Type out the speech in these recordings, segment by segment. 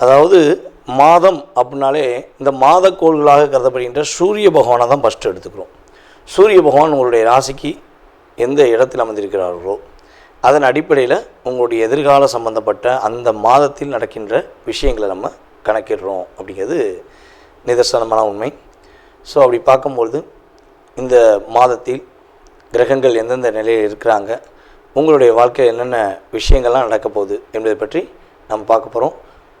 அதாவது மாதம் அப்படின்னாலே இந்த மாத கோள்களாக கருதப்படுகின்ற சூரிய பகவானை தான் ஃபஸ்ட்டு எடுத்துக்கிறோம். சூரிய பகவான் உங்களுடைய ராசிக்கு எந்த இடத்தில் அமர்ந்திருக்கிறார்களோ அதன் அடிப்படையில் உங்களுடைய எதிர்கால சம்பந்தப்பட்ட அந்த மாதத்தில் நடக்கின்ற விஷயங்களை நம்ம கணக்கிடுறோம் அப்படிங்கிறது நிதர்சனமான உண்மை. ஸோ அப்படி பார்க்கும்பொழுது இந்த மாதத்தில் கிரகங்கள் எந்தெந்த நிலையில் இருக்கிறாங்க உங்களுடைய வாழ்க்கையில் என்னென்ன விஷயங்கள்லாம் நடக்க போகுது என்பதை பற்றி நம்ம பார்க்க போகிறோம்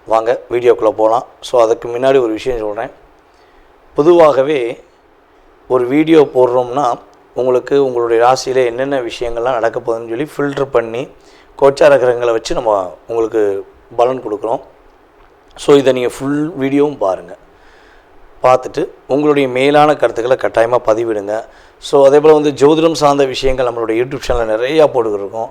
வாங்க வீடியோக்குள்ளே போகலாம் ஸோ அதுக்கு முன்னாடி ஒரு விஷயம் சொல்கிறேன் பொதுவாகவே ஒரு வீடியோ போடுறோம்னா உங்களுக்கு உங்களுடைய ராசியில் என்னென்ன விஷயங்கள்லாம் நடக்க போகுதுன்னு சொல்லி ஃபில்டர் பண்ணி கோச்சார கிரகங்களை வச்சு நம்ம உங்களுக்கு பலன் கொடுக்குறோம். ஸோ இதை நீங்கள் ஃபுல் வீடியோவும் பாருங்கள் பார்த்துட்டு உங்களுடைய மேலான கருத்துக்களை கட்டாயமாக பதிவிடுங்க. ஸோ அதே போல் வந்து ஜோதிடம் சார்ந்த விஷயங்கள் நம்மளுடைய யூடியூப் சேனலில் நிறையா போட்டுக்கிருக்கோம்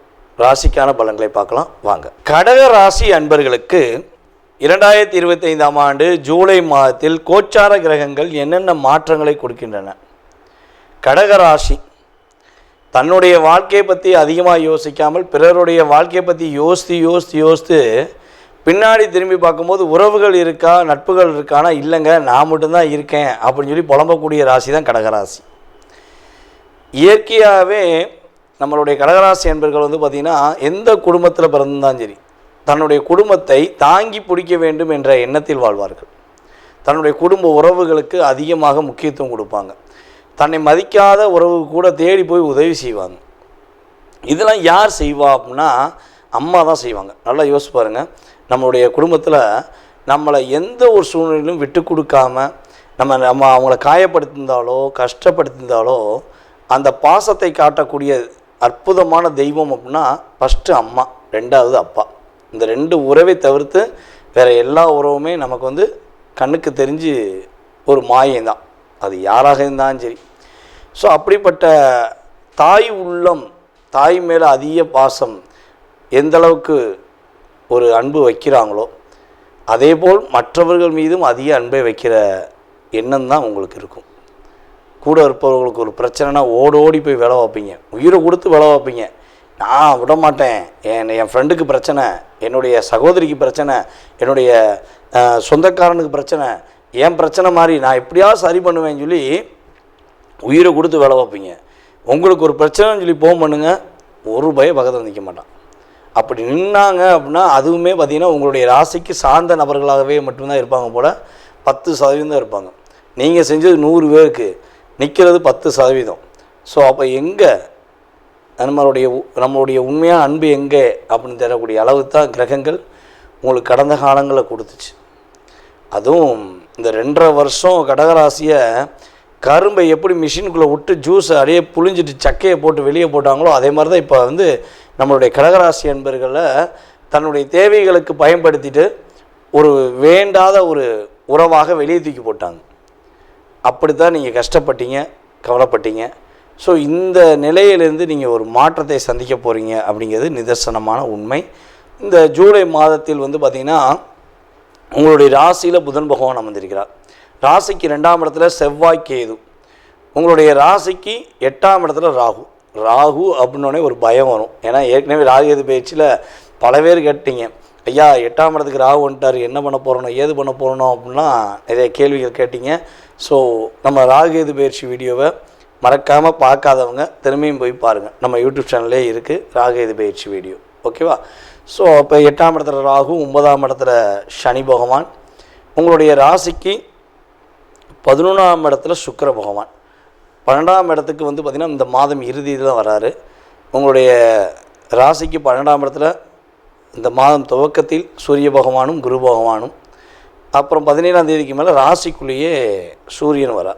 ராசிக்கான பலன்களை பார்க்கலாம். வாங்க. கடக ராசி அன்பர்களுக்கு இரண்டாயிரத்தி இருபத்தைந்தாம் ஆண்டு ஜூலை மாதத்தில் கோச்சார கிரகங்கள் என்னென்ன மாற்றங்களை கொடுக்கின்றன? கடக ராசி தன்னுடைய வாழ்க்கையை பற்றி அதிகமாக யோசிக்காமல் பிறருடைய வாழ்க்கையை பற்றி யோசித்து யோசித்து யோசித்து பின்னாடி திரும்பி பார்க்கும்போது உறவுகள் இருக்கா நட்புகள் இருக்கானா இல்லைங்க நான் மட்டும்தான் இருக்கேன் அப்படின்னு சொல்லி புலம்பக்கூடிய ராசி தான் கடகராசி இயற்கையாகவே நம்மளுடைய கடகராசி என்பர்கள் வந்து பார்த்திங்கன்னா எந்த குடும்பத்தில் பிறந்தாலும் சரி தன்னுடைய குடும்பத்தை தாங்கி பிடிக்க வேண்டும் என்ற எண்ணத்தில் வாழ்வார்கள். தன்னுடைய குடும்ப உறவுகளுக்கு அதிகமாக முக்கியத்துவம் கொடுப்பாங்க. தன்னை மதிக்காத உறவு கூட தேடி போய் உதவி செய்வாங்க. இதெல்லாம் யார் செய்வா அப்படின்னா அம்மா தான் செய்வாங்க. நல்லா யோசிச்சு பாருங்கள் நம்மளுடைய குடும்பத்தில் நம்மளை எந்த ஒரு சூழ்நிலையிலும் விட்டு கொடுக்காம நம்ம நம்ம அவங்கள காயப்படுத்தியிருந்தாலோ கஷ்டப்படுத்தியிருந்தாலோ அந்த பாசத்தை காட்டக்கூடிய அற்புதமான தெய்வம் அப்படின்னா ஃபஸ்ட்டு அம்மா ரெண்டாவது அப்பா. இந்த ரெண்டு உறவை தவிர்த்து வேறு எல்லா உறவுமே நமக்கு வந்து கண்ணுக்கு தெரிஞ்சு ஒரு மாயம்தான் அது யாராக இருந்தாலும் சரி. ஸோ அப்படிப்பட்ட தாய் உள்ளம் தாய் மேலே அதிக பாசம் எந்த அளவுக்கு ஒரு அன்பு வைக்கிறாங்களோ அதேபோல் மற்றவர்கள் மீதும் அதிக அன்பை வைக்கிற எண்ணம் தான் உங்களுக்கு இருக்கும். கூட இருப்பவர்களுக்கு ஒரு பிரச்சனைனா ஓடோடி போய் வேலை வைப்பீங்க உயிரை கொடுத்து வேலை வைப்பீங்க நான் விட மாட்டேன். என் என் ஃப்ரெண்டுக்கு பிரச்சனை என்னுடைய சகோதரிக்கு பிரச்சனை என்னுடைய சொந்தக்காரனுக்கு பிரச்சனை என் பிரச்சனை மாதிரி நான் எப்படியாவது சரி பண்ணுவேன்னு சொல்லி உயிரை கொடுத்து வேலை வைப்பீங்க உங்களுக்கு ஒரு பிரச்சனைன்னு சொல்லி போக பண்ணுங்க. ஒரு பய பக்கத்தில் நிற்க மாட்டான். அப்படி நின்னாங்க அப்படின்னா அதுவுமே பார்த்திங்கன்னா உங்களுடைய ராசிக்கு சார்ந்த நபர்களாகவே மட்டும்தான் இருப்பாங்க போல் பத்து சதவீதம் தான் இருப்பாங்க. நீங்கள் செஞ்சது நூறு பேருக்கு. நிற்கிறது பத்து சதவீதம். ஸோ அப்போ எங்கே நம்மளுடைய உ- நம்மளுடைய உண்மையான அன்பு எங்கே அப்படின்னு தரக்கூடிய அளவு தான் கிரகங்கள் உங்களுக்கு கடந்த காலங்களில் கொடுத்துச்சு. அதுவும் இந்த ரெண்டரை வருஷம் கடகராசியை கரும்பை எப்படி மிஷினுக்குள்ளே விட்டு ஜூஸை அப்படியே புழிஞ்சிட்டு சக்கையை போட்டு வெளியே போட்டாங்களோ அதே மாதிரி தான் இப்போ வந்து நம்மளுடைய கடகராசி அன்பர்களை தன்னுடைய தேவைகளுக்கு பயன்படுத்திட்டு ஒரு வேண்டாத ஒரு உறவாக வெளியே தூக்கி போட்டாங்க. அப்படி தான் நீங்கள் கஷ்டப்பட்டீங்க கவலைப்பட்டீங்க. ஸோ இந்த நிலையிலேருந்து நீங்கள் ஒரு மாற்றத்தை சந்திக்க போகிறீங்க அப்படிங்கிறது நிதர்சனமான உண்மை. இந்த ஜூலை மாதத்தில் வந்து பார்த்திங்கன்னா உங்களுடைய ராசியில் புதன் பகவான் அமர்ந்திருக்கிறார். ராசிக்கு ரெண்டாம் இடத்துல செவ்வாய் கேது. உங்களுடைய ராசிக்கு எட்டாம் இடத்துல ராகு. ராகு அப்படின்னோடனே ஒரு பயம் வரும். ஏன்னா ஏற்கனவே ராகு எது பயிற்சியில் பல பேர் கேட்டீங்க. ஐயா எட்டாம் இடத்துக்கு ராகு வந்துட்டார் என்ன பண்ண போகிறோம் ஏது பண்ண போகிறோம் அப்படின்னா நிறைய கேள்விகள் கேட்டீங்க. ஸோ நம்ம ராகு எது பயிற்சி வீடியோவை மறக்காமல் பார்க்காதவங்க திரும்பியும் போய் பாருங்கள் நம்ம யூடியூப் சேனல்லே இருக்குது ராகு எது பயிற்சி வீடியோ. ஓகேவா ஸோ இப்போ எட்டாம் இடத்துல ராகு ஒன்பதாம் இடத்துல சனி பகவான். உங்களுடைய ராசிக்கு பதினொன்றாம் இடத்துல சுக்கிர பகவான். பன்னெண்டாம் இடத்துக்கு வந்து பார்த்திங்கன்னா இந்த மாதம் இறுதியில் தான் வராரு. உங்களுடைய ராசிக்கு பன்னெண்டாம் இடத்துல இந்த மாதம் துவக்கத்தில் சூரிய பகவானும் குரு பகவானும் அப்புறம் பதினேழாம் தேதிக்கு மேலே ராசிக்குள்ளேயே சூரியன் வரா.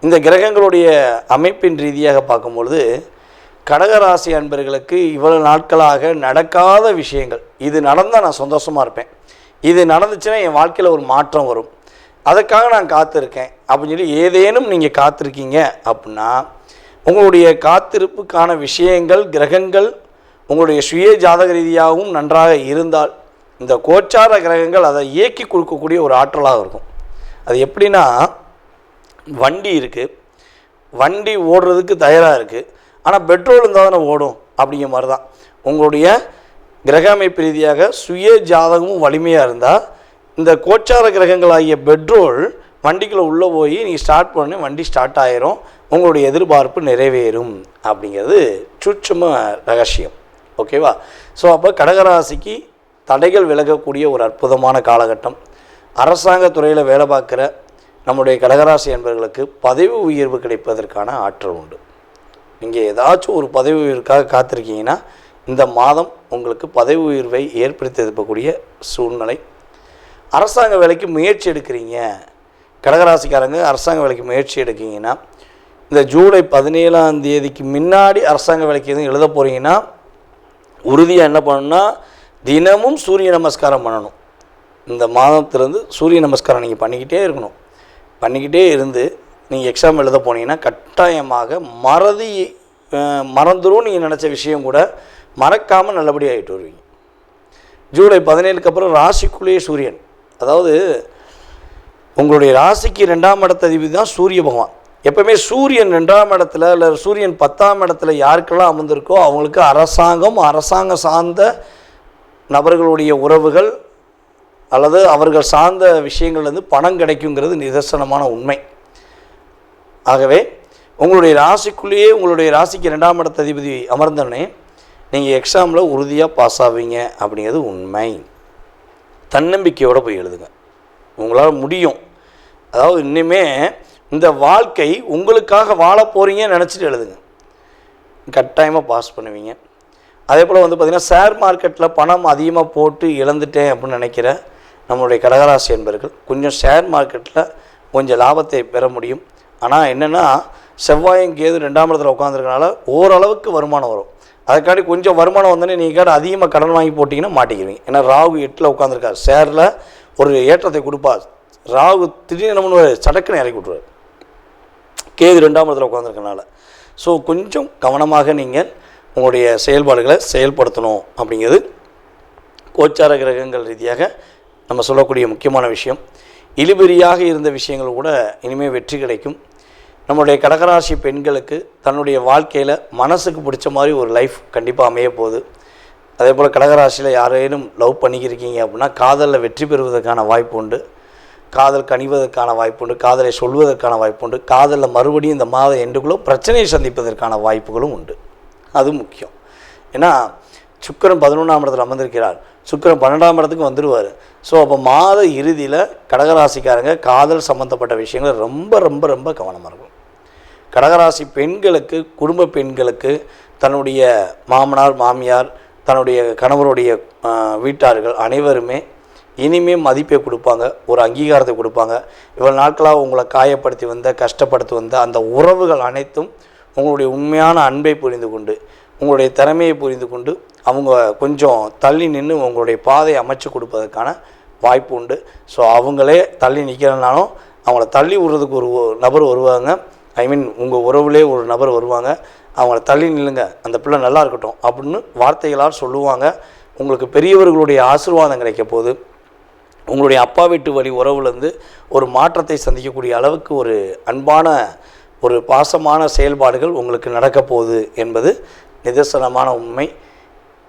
இந்த கிரகங்களுடைய அமைப்பின் ரீதியாக பார்க்கும்பொழுது கடகராசி அன்பர்களுக்கு இவ்வளவு நாட்களாக நடக்காத விஷயங்கள். இது நடந்தால் நான் சந்தோஷமாக இருப்பேன். இது நடந்துச்சுன்னா என் வாழ்க்கையில் ஒரு மாற்றம் வரும். அதுக்காக நான் காத்திருக்கேன். அப்படின்னு சொல்லி ஏதேனும் நீங்கள் காத்திருக்கீங்க அப்படின்னா உங்களுடைய காத்திருப்புக்கான விஷயங்கள் கிரகங்கள் உங்களுடைய சுய ஜாதக ரீதியாகவும் நன்றாக இருந்தால் இந்த கோச்சார கிரகங்கள் அதை இயக்கி கொடுக்கக்கூடிய ஒரு ஆற்றலாக இருக்கும். அது எப்படின்னா வண்டி இருக்குது வண்டி ஓடுறதுக்கு தயாராக இருக்குது ஆனால் பெட்ரோல் இருந்தால் தானே ஓடும் அப்படிங்கிற மாதிரி தான் உங்களுடைய கிரக அமைப்பு ரீதியாக சுய ஜாதகமும் வலிமையாக இருந்தால் இந்த கோச்சார கிரகங்களாகிய பெட்ரோல் வண்டிக்குள்ளே உள்ளே போய் நீங்கள் ஸ்டார்ட் பண்ணி வண்டி ஸ்டார்ட் ஆயிரும். உங்களுடைய எதிர்பார்ப்பு நிறைவேறும் அப்படிங்கிறது சுட்சும ரகசியம். ஓகேவா? ஸோ அப்போ கடகராசிக்கு தடைகள் விலகக்கூடிய ஒரு அற்புதமான காலகட்டம். அரசாங்க துறையில் வேலை பார்க்குற நம்முடைய கடகராசி என்பவர்களுக்கு பதவி உயர்வு கிடைப்பதற்கான ஆற்றல் உண்டு. நீங்கள் ஏதாச்சும் ஒரு பதவி உயர்வுக்காக காத்திருக்கீங்கன்னா இந்த மாதம் உங்களுக்கு பதவி உயர்வை ஏற்படுத்தி இருக்கக்கூடிய சூழ்நிலை. அரசாங்க வேலைக்கு முயற்சி எடுக்கிறீங்க. கடகராசிக்காரங்க அரசாங்க வேலைக்கு முயற்சி எடுக்கீங்கன்னா இந்த ஜூலை பதினேழாம் தேதிக்கு முன்னாடி அரசாங்க வேலைக்கு எதுவும் எழுத போகிறீங்கன்னா உறுதியாக என்ன பண்ணணும்னா தினமும் சூரிய நமஸ்காரம் பண்ணணும். இந்த மாதத்துலேருந்து சூரிய நமஸ்காரம் நீங்கள் பண்ணிக்கிட்டே இருக்கணும். பண்ணிக்கிட்டே இருந்து நீங்கள் எக்ஸாம் எழுத போனீங்கன்னா கட்டாயமாக மறதி மறந்துடும் நீங்கள் நினச்ச விஷயம் கூட மறக்காமல் நல்லபடியாக ஆகிட்டு வருவீங்க. ஜூலை பதினேழுக்கு அப்புறம் ராசிக்குள்ளேயே சூரியன். அதாவது உங்களுடைய ராசிக்கு ரெண்டாம் இடத்த அதிபதி தான் சூரிய பகவான். எப்பவுமே சூரியன் ரெண்டாம் இடத்துல இல்லை சூரியன் பத்தாம் இடத்துல யாருக்கெல்லாம் அமர்ந்திருக்கோ அவங்களுக்கு அரசாங்கம் அரசாங்கம் சார்ந்த நபர்களுடைய உறவுகள் அல்லது அவர்கள் சார்ந்த விஷயங்கள்லேருந்து பணம் கிடைக்குங்கிறது நிதர்சனமான உண்மை. ஆகவே உங்களுடைய ராசிக்குள்ளேயே உங்களுடைய ராசிக்கு ரெண்டாம் இடத்த அதிபதி அமர்ந்தோடனே நீங்கள் எக்ஸாமில் உறுதியாக பாஸ் ஆவீங்க அப்படிங்கிறது உண்மை. தன்னம்பிக்கையோடு போய் எழுதுங்க. உங்களால் முடியும். அதாவது இன்னுமே இந்த வாழ்க்கை உங்களுக்காக வாழ போகிறீங்கன்னு நினச்சிட்டு எழுதுங்க. கட்டாயமாக பாஸ் பண்ணுவீங்க. அதே போல் வந்து பார்த்திங்கன்னா ஷேர் மார்க்கெட்டில் பணம் அதிகமாக போட்டு இழந்துட்டேன் அப்படின்னு நினைக்கிற நம்மளுடைய கடகராசி என்பர்கள் கொஞ்சம் ஷேர் மார்க்கெட்டில் கொஞ்சம் லாபத்தை பெற முடியும். ஆனால் என்னென்னா செவ்வாயும் கேது ரெண்டாம் இடத்துல உட்காந்துருக்கனால ஓரளவுக்கு வருமானம் வரும். அதுக்காண்டி கொஞ்சம் வருமானம் வந்தோடனே நீங்கள் அதிகமாக கடன் வாங்கி போட்டிங்கன்னா மாட்டிக்கிறீங்க ஏன்னா ராகு எட்டில் உட்காந்துருக்காரு ஷேரில் ஒரு ஏற்றத்தை கொடுப்பார். ராகு திடீர்னு நம்மளுடைய சடக்குன்னு இறக்கி விட்ருவார் கேது ரெண்டாம் இடத்துல உட்காந்துருக்கனால ஸோ கொஞ்சம் கவனமாக நீங்கள் உங்களுடைய செயல்பாடுகளை செயல்படுத்தணும் அப்படிங்கிறது கோச்சார கிரகங்கள் ரீதியாக நம்ம சொல்லக்கூடிய முக்கியமான விஷயம். இழுபறியாக இருந்த விஷயங்கள் கூட இனிமேல் வெற்றி கிடைக்கும். நம்மளுடைய கடகராசி பெண்களுக்கு தன்னுடைய வாழ்க்கையில் மனசுக்கு பிடிச்ச மாதிரி ஒரு லைஃப் கண்டிப்பாக அமைய போகுது. அதே போல் கடகராசியில் யாரேனும் லவ் பண்ணிக்கிருக்கீங்க அப்படின்னா காதலில் வெற்றி பெறுவதற்கான வாய்ப்பு உண்டு. காதல் கனிவதற்கான வாய்ப்புண்டு காதலை சொல்வதற்கான வாய்ப்புண்டு காதலில் மறுபடியும் இந்த மாத எண்டுக்குள்ளே பிரச்சனையை சந்திப்பதற்கான வாய்ப்புகளும் உண்டு. அது முக்கியம். ஏன்னா சுக்கரன் பதினொன்றாம் இடத்துல அமர்ந்திருக்கிறார். சுக்கரன் பன்னெண்டாம் இடத்துக்கு வந்துடுவார் ஸோ அப்போ மாத இறுதியில் கடகராசிக்காரங்க காதல் சம்மந்தப்பட்ட விஷயங்கள் ரொம்ப ரொம்ப ரொம்ப கவனமாக இருக்கும். கடகராசி பெண்களுக்கு குடும்ப பெண்களுக்கு தன்னுடைய மாமனார் மாமியார் தன்னுடைய கணவருடைய வீட்டார்கள் அனைவருமே இனிமே மதிப்பை கொடுப்பாங்க ஒரு அங்கீகாரத்தை கொடுப்பாங்க. இவ்வளோ நாட்களாக உங்களை காயப்படுத்தி வந்த கஷ்டப்படுத்தி வந்த அந்த உறவுகள் அனைத்தும் உங்களுடைய உண்மையான அன்பை புரிந்து கொண்டு உங்களுடைய திறமையை புரிந்து கொண்டு அவங்க கொஞ்சம் தள்ளி நின்று உங்களுடைய பாதையை அமைச்சு கொடுப்பதற்கான வாய்ப்பு உண்டு. ஸோ அவங்களே தள்ளி நிற்கிறனாலும் அவங்கள தள்ளி விடுறதுக்கு ஒரு நபர் வருவாங்க. ஐ மீன் உங்கள் உறவுலே ஒரு நபர் வருவாங்க. அவங்கள தள்ளி நில்லுங்க அந்த பிள்ளை நல்லா இருக்கட்டும் அப்படின்னு வார்த்தைகளால் சொல்லுவாங்க. உங்களுக்கு பெரியவர்களுடைய ஆசீர்வாதம் கிடைக்க போகுது. உங்களுடைய அப்பா வீட்டு வழி உறவுலேருந்து ஒரு மாற்றத்தை சந்திக்கக்கூடிய அளவுக்கு ஒரு அன்பான ஒரு பாசமான செயல்பாடுகள் உங்களுக்கு நடக்கப் போகுது என்பது நிதர்சனமான உண்மை.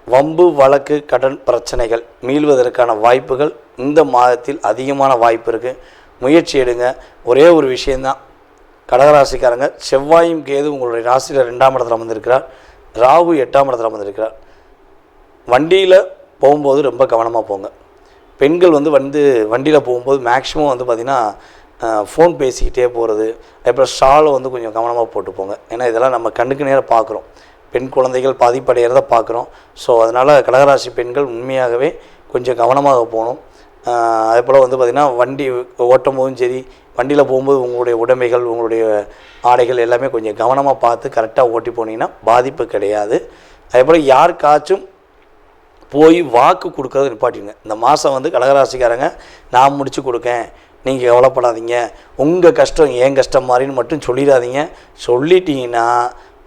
வம்பு வழக்கு கடன் பிரச்சனைகள் மீள்வதற்கான வாய்ப்புகள் இந்த மாதத்தில் அதிகமான வாய்ப்பு இருக்குது முயற்சி எடுங்க. ஒரே ஒரு விஷயந்தான். கடகராசிக்காரங்க செவ்வாயும் கேது உங்களுடைய ராசியில் ரெண்டாம் இடத்துல அமர்ந்திருக்கிறார். ராகு எட்டாம் இடத்துல அமர்ந்திருக்கிறார். வண்டியில் போகும்போது ரொம்ப கவனமாக போங்க. பெண்கள் வந்து வந்து வண்டியில் போகும்போது மேக்ஸிமம் வந்து பார்த்திங்கன்னா ஃபோன் பேசிக்கிட்டே போகிறது அப்புறம் ஷாலை வந்து கொஞ்சம் கவனமாக போட்டு போங்க ஏன்னா இதெல்லாம் நம்ம கண்ணுக்கு நேரம் பார்க்குறோம் பெண் குழந்தைகள் பாதிப்படைகிறத பார்க்குறோம் ஸோ அதனால் கடகராசி பெண்கள் உண்மையாகவே கொஞ்சம் கவனமாக போகணும். அதே போல் வந்து பார்த்திங்கன்னா வண்டி ஓட்டும் போதும் சரி வண்டியில் போகும்போது உங்களுடைய உடைமைகள் உங்களுடைய ஆடைகள் எல்லாமே கொஞ்சம் கவனமாக பார்த்து கரெக்டாக ஓட்டி போனீங்கன்னா பாதிப்பு கிடையாது. அதே போல் யாருக்காச்சும் போய் வாக்கு கொடுக்கறது நிப்பாட்டிடுங்க. இந்த மாதம் வந்து கடகராசிக்காரங்க நான் முடிச்சு கொடுக்கேன். நீங்கள் கவலைப்படாதீங்க. உங்கள் கஷ்டம் ஏன் கஷ்டம் மாதிரின்னு மட்டும் சொல்லிடாதீங்க. சொல்லிட்டீங்கன்னா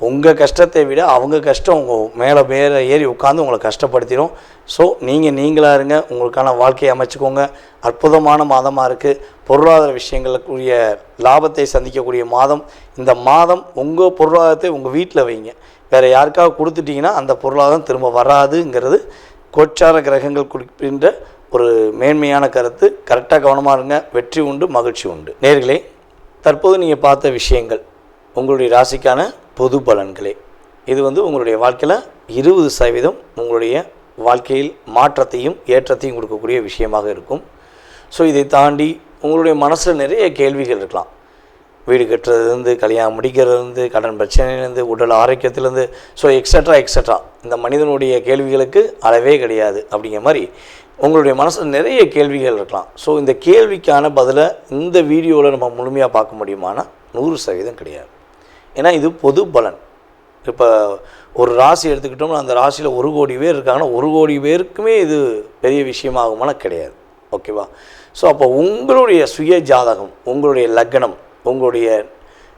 உங்கள் கஷ்டத்தை விட அவங்க கஷ்டம் உங்கள் மேலே மேலே ஏறி உட்காந்து உங்களை கஷ்டப்படுத்திடும் ஸோ நீங்கள் நீங்களாக இருங்க. உங்களுக்கான வாழ்க்கையை அமைச்சுக்கோங்க. அற்புதமான மாதமாக இருக்குது பொருளாதார விஷயங்களுக்குரிய லாபத்தை சந்திக்கக்கூடிய மாதம். இந்த மாதம் உங்கள் பொருளாதாரத்தை உங்கள் வீட்டில் வைங்க. வேறு யாருக்காவது கொடுத்துட்டிங்கன்னா அந்த பொருளாதாரம் திரும்ப வராதுங்கிறது கோச்சார கிரகங்கள் குறிப்பின்ற ஒரு மேன்மையான கருத்து. கரெக்டாக கவனமாக இருங்க. வெற்றி உண்டு மகிழ்ச்சி உண்டு. நேர்களே தற்போது நீங்கள் பார்த்த விஷயங்கள் உங்களுடைய ராசிக்கான பொது பலன்களே. இது வந்து உங்களுடைய வாழ்க்கையில் இருபது சதவீதம் உங்களுடைய வாழ்க்கையில் மாற்றத்தையும் ஏற்றத்தையும் கொடுக்கக்கூடிய விஷயமாக இருக்கும். ஸோ இதை தாண்டி உங்களுடைய மனசில் நிறைய கேள்விகள் இருக்கலாம். வீடு கட்டுறதுலேருந்து கல்யாணம் முடிக்கிறதுலேருந்து கடன் பிரச்சனையிலேருந்து உடல் ஆரோக்கியத்துலேருந்து ஸோ எக்ஸட்ரா எக்ஸட்ரா இந்த மனிதனுடைய கேள்விகளுக்கு அளவே கிடையாது அப்படிங்கிற மாதிரி உங்களுடைய மனசில் நிறைய கேள்விகள் இருக்கலாம். ஸோ இந்த கேள்விக்கான பதிலை இந்த வீடியோவில் நம்ம முழுமையாக பார்க்க முடியுமானா? நூறு சதவீதம் கிடையாது. ஏன்னா இது பொது பலன். இப்போ ஒரு ராசி எடுத்துக்கிட்டோம்னா அந்த ராசியில் ஒரு கோடி பேர் இருக்காங்கன்னா ஒரு கோடி பேருக்குமே இது பெரிய விஷயமாகுமானா கிடையாது. ஓகேவா? ஸோ அப்போ உங்களுடைய சுய ஜாதகம் உங்களுடைய லக்னம் உங்களுடைய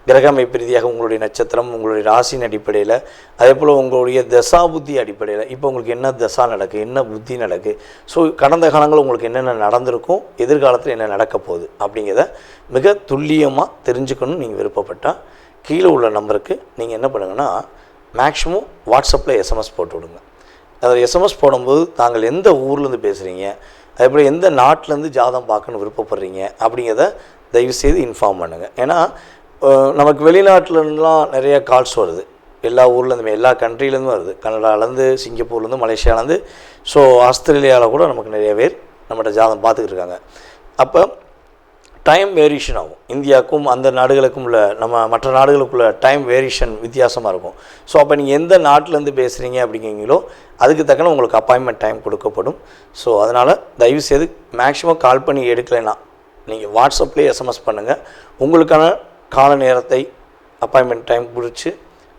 கிரக அமைப்பு ரீதியாக உங்களுடைய நட்சத்திரம் உங்களுடைய ராசியின் அடிப்படையில் அதே போல் உங்களுடைய தசா புத்தி அடிப்படையில் இப்போ உங்களுக்கு என்ன தசா நடக்கு என்ன புத்தி நடக்கு ஸோ கடந்த காலங்கள் உங்களுக்கு என்னென்ன நடந்திருக்கும் எதிர்காலத்தில் என்ன நடக்க போகுது அப்படிங்கிறத மிக துல்லியமாக தெரிஞ்சுக்கணும்னு நீங்கள் விருப்பப்பட்டால் கீழே உள்ள நம்பருக்கு நீங்கள் என்ன பண்ணுங்கன்னா மேக்ஸிமம் வாட்ஸ்அப்பில் எஸ்எம்எஸ் போட்டு விடுங்க. அதில் எஸ்எம்எஸ் போடும்போது தாங்கள் எந்த ஊர்லேருந்து பேசுகிறீங்க அதே போல் எந்த நாட்டிலேருந்து ஜாதம் பார்க்கணுன்னு விருப்பப்படுறீங்க அப்படிங்கிறத தயவுசெய்து இன்ஃபார்ம் பண்ணுங்கள் ஏன்னா நமக்கு வெளிநாட்டிலருந்துலாம் நிறைய கால்ஸ் வருது. எல்லா ஊர்லேருந்துமே எல்லா கண்ட்ரிலேருந்து வருது. கனடாலேருந்து சிங்கப்பூர்லேருந்து மலேசியாலேருந்து. ஸோ ஆஸ்திரேலியாவில் கூட நமக்கு நிறைய பேர் நம்மகிட்ட ஜாதகம் பார்த்துக்கிட்டு இருக்காங்க. அப்போ டைம் வேரியேஷன் ஆகும். இந்தியாவுக்கும் அந்த நாடுகளுக்கும் உள்ள நம்ம மற்ற நாடுகளுக்குள்ள டைம் வேரியேஷன் வித்தியாசமாக இருக்கும். ஸோ அப்போ நீங்கள் எந்த நாட்டிலேருந்து பேசுகிறீங்க அப்படிங்கிறீங்களோ அதுக்கு தக்கன உங்களுக்கு அப்பாயின்மெண்ட் டைம் கொடுக்கப்படும். ஸோ அதனால் தயவுசெய்து மேக்ஸிமம் கால் பண்ணி எடுக்கலைன்னா நீங்கள் வாட்ஸ்அப்லேயே எஸ்எம்எஸ் பண்ணுங்கள் உங்களுக்கான கால நேரத்தை அப்பாயின்மெண்ட் டைம் குறித்து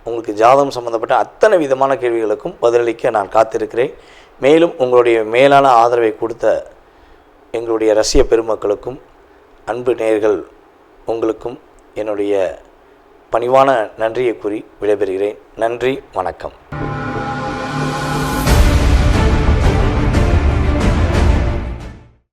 உங்களுக்கு ஜாதகம் சம்மந்தப்பட்ட அத்தனை விதமான கேள்விகளுக்கும் பதிலளிக்க நான் காத்திருக்கிறேன். மேலும் உங்களுடைய மேலான ஆதரவை கொடுத்த எங்களுடைய ரசிய பெருமக்களுக்கும் அன்பு நேர்கள் உங்களுக்கும் என்னுடைய பணிவான நன்றியை கூறி விடைபெறுகிறேன். நன்றி வணக்கம்.